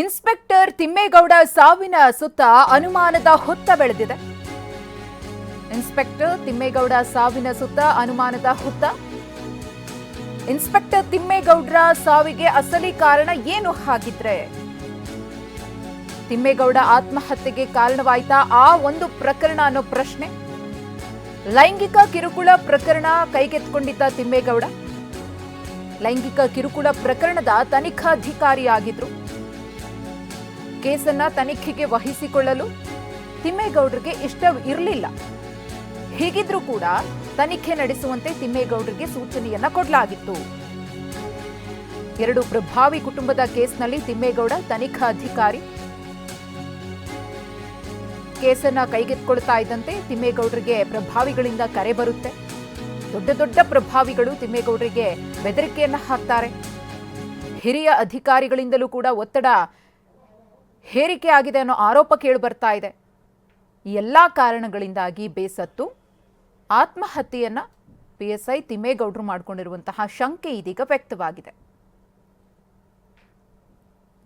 Inspector Thimmegowda ಸಾವಿನ ಸುತ್ತ ಅನುಮಾನದ ಹುತ್ತ ಬೆಳೆದಿದೆ. ಇನ್ಸ್ಪೆಕ್ಟರ್ ತಿಮ್ಮೇಗೌಡ ಸಾವಿನ ಸುತ್ತ ಅನುಮಾನದ ಹುತ್ತ? ಇನ್ಸ್ಪೆಕ್ಟರ್ ತಿಮ್ಮೇಗೌಡರ ಸಾವಿಗೆ ಅಸಲಿ ಕಾರಣ ಏನು ಹಾಗಿದ್ರೆ? ತಿಮ್ಮೇಗೌಡ ಆತ್ಮಹತ್ಯೆಗೆ ಕಾರಣವಾಯ್ತಾ ಆ ಒಂದು ಪ್ರಕರಣ ಅನ್ನೋ ಪ್ರಶ್ನೆ? ಲೈಂಗಿಕ ಕಿರುಕುಳ ಪ್ರಕರಣ ಕೈಗೆತ್ತಿಕೊಂಡಿದ್ದ ತಿಮ್ಮೇಗೌಡ? ಲೈಂಗಿಕ ಕಿರುಕುಳ ಪ್ರಕರಣದ ತನಿಖಾಧಿಕಾರಿಯಾಗಿದ್ರು. ಕೇಸನ್ನ ತನಿಖೆಗೆ ವಹಿಸಿಕೊಳ್ಳಲು ತಿಮ್ಮೇಗೌಡರಿಗೆ ಇಷ್ಟ ಇರಲಿಲ್ಲ. ಹೀಗಿದ್ರೂ ಕೂಡ ತನಿಖೆ ನಡೆಸುವಂತೆ ತಿಮ್ಮೇಗೌಡರಿಗೆ ಸೂಚನೆಯನ್ನ ಕೊಡಲಾಗಿತ್ತು. ಎರಡು ಪ್ರಭಾವಿ ಕುಟುಂಬದ ಕೇಸ್ನಲ್ಲಿ ತಿಮ್ಮೇಗೌಡ ತನಿಖಾ ಅಧಿಕಾರಿ. ಕೇಸನ್ನ ಕೈಗೆತ್ತಿಕೊಳ್ತಾ ಇದ್ದಂತೆ ತಿಮ್ಮೇಗೌಡರಿಗೆ ಪ್ರಭಾವಿಗಳಿಂದ ಕರೆ ಬರುತ್ತೆ. ದೊಡ್ಡ ದೊಡ್ಡ ಪ್ರಭಾವಿಗಳು ತಿಮ್ಮೇಗೌಡರಿಗೆ ಬೆದರಿಕೆಯನ್ನ ಹಾಕ್ತಾರೆ. ಹಿರಿಯ ಅಧಿಕಾರಿಗಳಿಂದಲೂ ಕೂಡ ಒತ್ತಡ ಹೇರಿಕೆ ಆಗಿದೆ ಅನ್ನೋ ಆರೋಪ ಕೇಳಿ ಬರ್ತಾ ಇದೆ. ಎಲ್ಲ ಕಾರಣಗಳಿಂದಾಗಿ ಬೇಸತ್ತು, ಆತ್ಮಹತ್ಯೆಯನ್ನ ಪಿ ಎಸ್ ಐ ತಿಮ್ಮೇಗೌಡರು ಮಾಡಿಕೊಂಡಿರುವಂತಹ ಶಂಕೆ ಇದೀಗ ವ್ಯಕ್ತವಾಗಿದೆ.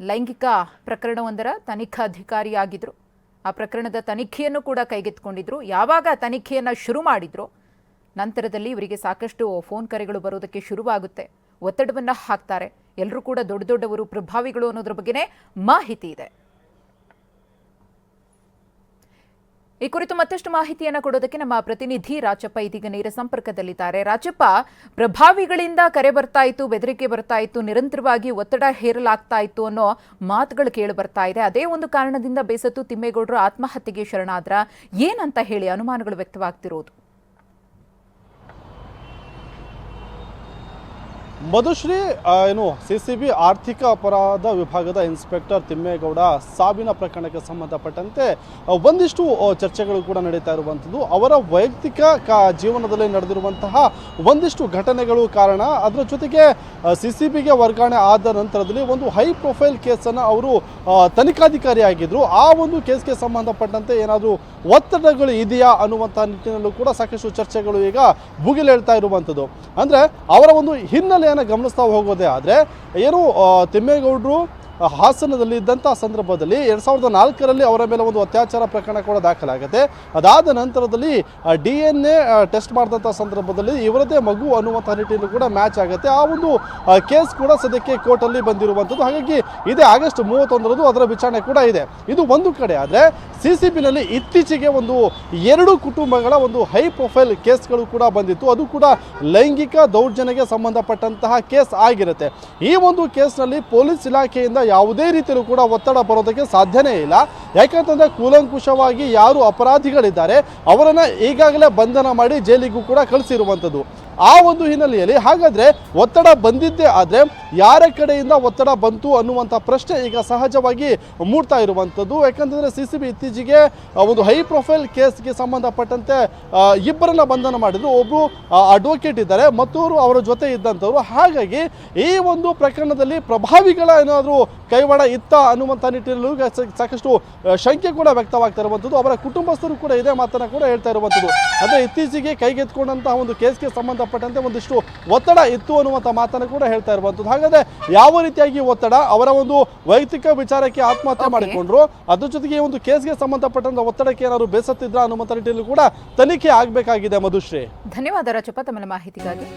ಲೈಂಗಿಕ ಪ್ರಕರಣವೊಂದರ ತನಿಖಾಧಿಕಾರಿಯಾಗಿದ್ರು ಆ ಪ್ರಕರಣದ ತನಿಖೆಯನ್ನು ಕೂಡ ಕೈಗೆತ್ತಿಕೊಂಡಿದ್ರು. ಯಾವಾಗ ತನಿಖೆಯನ್ನ ಶುರು ಮಾಡಿದ್ರು, ನಂತರದಲ್ಲಿ ಇವರಿಗೆ ಸಾಕಷ್ಟು ಫೋನ್ ಕರೆಗಳು ಬರೋದಕ್ಕೆ ಶುರುವಾಗುತ್ತೆ. ಒತ್ತಡವನ್ನು ಹಾಕ್ತಾರೆ. ಎಲ್ಲರೂ ಕೂಡ ದೊಡ್ಡ ದೊಡ್ಡವರು, ಪ್ರಭಾವಿಗಳು ಅನ್ನೋದ್ರ ಬಗ್ಗೆನೇ ಮಾಹಿತಿ ಇದೆ. ಈ ಕುರಿತು ಮತ್ತಷ್ಟು ಮಾಹಿತಿಯನ್ನು ಕೊಡೋದಕ್ಕೆ ನಮ್ಮ ಪ್ರತಿನಿಧಿ ರಾಜಪ್ಪ ಇದೀಗ ನೇರ ಸಂಪರ್ಕದಲ್ಲಿದ್ದಾರೆ. ರಾಜಪ್ಪ, ಪ್ರಭಾವಿಗಳಿಂದ ಕರೆ ಬರ್ತಾ ಇತ್ತು, ಬೆದರಿಕೆ ಬರ್ತಾ ಇತ್ತು, ನಿರಂತರವಾಗಿ ಒತ್ತಡ ಹೇರಲಾಗ್ತಾ ಇತ್ತು ಅನ್ನೋ ಮಾತುಗಳು ಕೇಳಿ ಬರ್ತಾ ಇದೆ. ಅದೇ ಒಂದು ಕಾರಣದಿಂದ ಬೇಸತ್ತು ತಿಮ್ಮೇಗೌಡರು ಆತ್ಮಹತ್ಯೆಗೆ ಶರಣಾದ್ರ. ಏನಂತ ಹೇಳಿ ಅನುಮಾನಗಳು ವ್ಯಕ್ತವಾಗ್ತಿರೋದು? ಮಧುಶ್ರೀ ಏನು ಸಿ ಸಿ ಬಿ ಆರ್ಥಿಕ ಅಪರಾಧ ವಿಭಾಗದ ಇನ್ಸ್ಪೆಕ್ಟರ್ ತಿಮ್ಮೇಗೌಡ ಸಾವಿನ ಪ್ರಕರಣಕ್ಕೆ ಸಂಬಂಧಪಟ್ಟಂತೆ ಒಂದಿಷ್ಟು ಚರ್ಚೆಗಳು ಕೂಡ ನಡೀತಾ ಇರುವಂಥದ್ದು. ಅವರ ವೈಯಕ್ತಿಕ ಕಾ, ಜೀವನದಲ್ಲಿ ನಡೆದಿರುವಂತಹ ಒಂದಿಷ್ಟು ಘಟನೆಗಳು ಕಾರಣ, ಅದರ ಜೊತೆಗೆ ಸಿ ಸಿ ಬಿಗೆ ವರ್ಗಾವಣೆ ಆದ ನಂತರದಲ್ಲಿ ಒಂದು ಹೈ ಪ್ರೊಫೈಲ್ ಕೇಸನ್ನು ಅವರು ತನಿಖಾಧಿಕಾರಿ ತನಿಖಾಧಿಕಾರಿಯಾಗಿದ್ದರು ಆ ಒಂದು ಕೇಸ್ಗೆ ಸಂಬಂಧಪಟ್ಟಂತೆ ಏನಾದರೂ ಒತ್ತಡಗಳು ಇದೆಯಾ ಅನ್ನುವಂಥ ನಿಟ್ಟಿನಲ್ಲೂ ಕೂಡ ಸಾಕಷ್ಟು ಚರ್ಚೆಗಳು ಈಗ ಭುಗಿಲೇಳ್ತಾ ಇರುವಂಥದ್ದು. ಅಂದರೆ, ಅವರ ಒಂದು ಹಿನ್ನೆಲೆಯನ್ನು ಗಮನಿಸ್ತಾ ಹೋಗೋದೇ ಆದರೆ ಏನು ತಿಮ್ಮೇಗೌಡರು ಹಾಸನದಲ್ಲಿ ಇದ್ದಂಥ ಸಂದರ್ಭದಲ್ಲಿ ಎರಡು ಸಾವಿರದ ನಾಲ್ಕರಲ್ಲಿ ಅವರ ಮೇಲೆ ಒಂದು ಅತ್ಯಾಚಾರ ಪ್ರಕರಣ ಕೂಡ ದಾಖಲಾಗುತ್ತೆ. ಅದಾದ ನಂತರದಲ್ಲಿ ಡಿ ಎನ್ ಎ ಟೆಸ್ಟ್ ಮಾಡಿದಂಥ ಸಂದರ್ಭದಲ್ಲಿ ಇವರದೇ ಮಗು ಅನ್ನುವಂಥ ನಿಟ್ಟಿನಲ್ಲಿ ಕೂಡ ಮ್ಯಾಚ್ ಆಗುತ್ತೆ. ಆ ಒಂದು ಕೇಸ್ ಕೂಡ ಸದ್ಯಕ್ಕೆ ಕೋರ್ಟಲ್ಲಿ ಬಂದಿರುವಂಥದ್ದು. ಹಾಗಾಗಿ ಇದೇ ಆಗಸ್ಟ್ ಮೂವತ್ತೊಂದರದ್ದು ಅದರ ವಿಚಾರಣೆ ಕೂಡ ಇದೆ. ಇದು ಒಂದು ಕಡೆ ಆದರೆ ಸಿ ಸಿ ಬಿನಲ್ಲಿ ಇತ್ತೀಚೆಗೆ ಒಂದು ಎರಡು ಕುಟುಂಬಗಳ ಒಂದು ಹೈ ಪ್ರೊಫೈಲ್ ಕೇಸ್ಗಳು ಕೂಡ ಬಂದಿತ್ತು. ಅದು ಕೂಡ ಲೈಂಗಿಕ ದೌರ್ಜನ್ಯಕ್ಕೆ ಸಂಬಂಧಪಟ್ಟಂತಹ ಕೇಸ್ ಆಗಿರುತ್ತೆ. ಈ ಒಂದು ಕೇಸ್ನಲ್ಲಿ ಪೊಲೀಸ್ ಇಲಾಖೆಯಿಂದ ಯಾವುದೇ ರೀತಿಯಲ್ಲೂ ಕೂಡ ಒತ್ತಡ ಬರೋದಕ್ಕೆ ಸಾಧ್ಯನೇ ಇಲ್ಲ. ಯಾಕಂತಂದ್ರೆ ಕೂಲಂಕುಷವಾಗಿ ಯಾರು ಅಪರಾಧಿಗಳಿದ್ದಾರೆ, ಅವರನ್ನ ಈಗಾಗಲೇ ಬಂಧನ ಮಾಡಿ ಜೈಲಿಗೂ ಕೂಡ ಕಳಿಸಿರುವಂಥದ್ದು. ಆ ಒಂದು ಹಿನ್ನೆಲೆಯಲ್ಲಿ ಹಾಗಾದ್ರೆ ಒತ್ತಡ ಬಂದಿದ್ದೇ ಆದರೆ ಯಾರ ಕಡೆಯಿಂದ ಒತ್ತಡ ಬಂತು ಅನ್ನುವಂಥ ಪ್ರಶ್ನೆ ಈಗ ಸಹಜವಾಗಿ ಮೂಡ್ತಾ ಇರುವಂಥದ್ದು. ಯಾಕಂತಂದರೆ ಸಿ ಸಿ ಇತ್ತೀಚೆಗೆ ಒಂದು ಹೈ ಪ್ರೊಫೈಲ್ ಕೇಸ್ಗೆ ಸಂಬಂಧಪಟ್ಟಂತೆ ಇಬ್ಬರನ್ನ ಬಂಧನ ಮಾಡಿದ್ರು ಒಬ್ಬರು ಅಡ್ವೊಕೇಟ್ ಇದ್ದಾರೆ ಮತ್ತೂರು ಅವರ ಜೊತೆ ಇದ್ದಂಥವ್ರು. ಹಾಗಾಗಿ ಈ ಒಂದು ಪ್ರಕರಣದಲ್ಲಿ ಪ್ರಭಾವಿಗಳ ಏನಾದರೂ ಕೈವಾಡ ಇತ್ತ ಅನ್ನುವಂಥ ನಿಟ್ಟಿನಲ್ಲೂ ಸಾಕಷ್ಟು ಶಂಕೆ ಕೂಡ ವ್ಯಕ್ತವಾಗ್ತಾ ಇರುವಂಥದ್ದು. ಅವರ ಕುಟುಂಬಸ್ಥರು ಕೂಡ ಇದೇ ಮಾತನ್ನು ಕೂಡ ಹೇಳ್ತಾ ಇರುವಂಥದ್ದು. ಅಂದರೆ ಇತ್ತೀಚೆಗೆ ಕೈಗೆತ್ಕೊಂಡಂತಹ ಒಂದು ಕೇಸ್ಗೆ ಸಂಬಂಧಪಟ್ಟಂತೆ ಒಂದಿಷ್ಟು ಒತ್ತಡ ಇತ್ತು ಅನ್ನುವಂಥ ಮಾತನ್ನು ಕೂಡ ಹೇಳ್ತಾ ಇರುವಂಥದ್ದು. ಹಾಗಾದ್ರೆ ಯಾವ ರೀತಿಯಾಗಿ ಒತ್ತಡ ಅವರ ಒಂದು ವೈಯಕ್ತಿಕ ವಿಚಾರಕ್ಕೆ ಆತ್ಮಹತ್ಯೆ ಮಾಡಿಕೊಂಡ್ರು ಅದ್ರ ಜೊತೆಗೆ ಈ ಒಂದು ಕೇಸ್ಗೆ ಸಂಬಂಧಪಟ್ಟಂತ ಒತ್ತಡಕ್ಕೆ ಏನಾದ್ರು ಬೇಸತ್ತಿದ್ರ ಅನ್ನುವಂಥ ನಿಟ್ಟಿನಲ್ಲಿ ಕೂಡ ತನಿಖೆ ಆಗಬೇಕಾಗಿದೆ ಮಧುಶ್ರೀ. ಧನ್ಯವಾದ ರಾಜಪ್ಪ ತಮ್ಮ ಮಾಹಿತಿಗಾಗಿ.